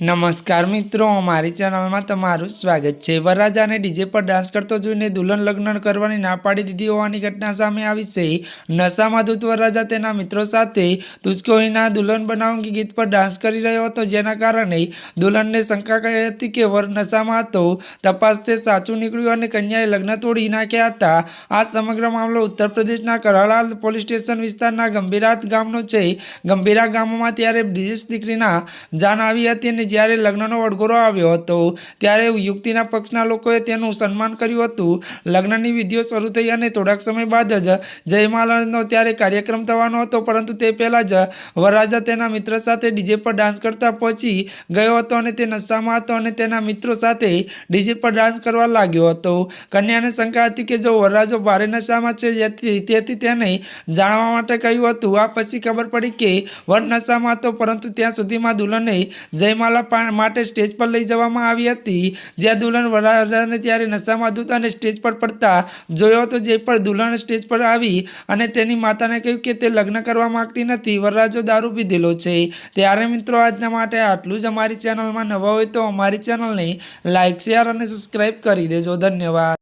નમસ્કાર મિત્રો અમારી ચેનલમાં તમારું સ્વાગત છે. વરરાજાને ડીજે પર ડાન્સ કરતો જોઈને દુલ્હન લગ્ન કરવાની ના પાડી દીધી હોવાની ઘટના સામે આવી છે. નશામાં ધૂત વરરાજા તેના મિત્રો સાથે તુસ્કોહીના દુલ્હન બનાવંગી ગીત પર ડાન્સ કરી રહ્યો હતો, જેના કારણે દુલ્હનને શંકા કહી હતી કે વર નશામાં હતો. તપાસ તે સાચું નીકળ્યું અને કન્યાએ લગ્ન તોડી નાખ્યા હતા. આ સમગ્ર મામલો ઉત્તર પ્રદેશના કરાળાલ પોલીસ સ્ટેશન વિસ્તારના ગંભીરાત ગામનો છે. ગંભીરા ગામમાં ત્યારે બ્રિજેશ દીકરીના જાન આવી હતી અને જ્યારે લગ્નનો વડઘોરો આવ્યો હતો, ત્યારે યુવતીના પક્ષના લોકોએ તેનું સન્માન કર્યું હતું. લગ્નની વિધિઓ શરૂ થઈ અને થોડાક સમય બાદ જ જયમાલાનો ત્યારે કાર્યક્રમ થવાનો હતો, પરંતુ તે પહેલાં જ વરરાજા તેના મિત્ર સાથે ડીજે પર ડાન્સ કરતા પહોંચી ગયો હતો અને તે નશામાં હતો અને તેના મિત્રો સાથે ડીજે પર ડાન્સ કરવા લાગ્યો હતો. કન્યાને શંકા હતી કે જો વરરાજો ભારે નશામાં છે તેથી તેને જાણવા માટે કહ્યું હતું. આ પછી ખબર પડી કે વર નશામાં હતો, પરંતુ ત્યાં સુધીમાં દુલ્હને જયમાલા પા- માટે સ્ટેજ પર લઈ જવામાં આવી હતી. જ્યાં દુલ્હન વરરાજાને ત્યારે નશામાં હતું અને સ્ટેજ પર પડતા જોયો હતો, જે પર દુલ્હન સ્ટેજ પર આવી અને તેની માતાને કહ્યું કે તે લગ્ન કરવા માંગતી નથી. વરરાજો દારૂ પીધેલો છે. ત્યારે મિત્રો, આજના માટે આટલું જ અમારી ચેનલમાં નવા હોય તો અમારી ચેનલને લાઇક શેર અને સબસ્ક્રાઈબ કરી દેજો. ધન્યવાદ.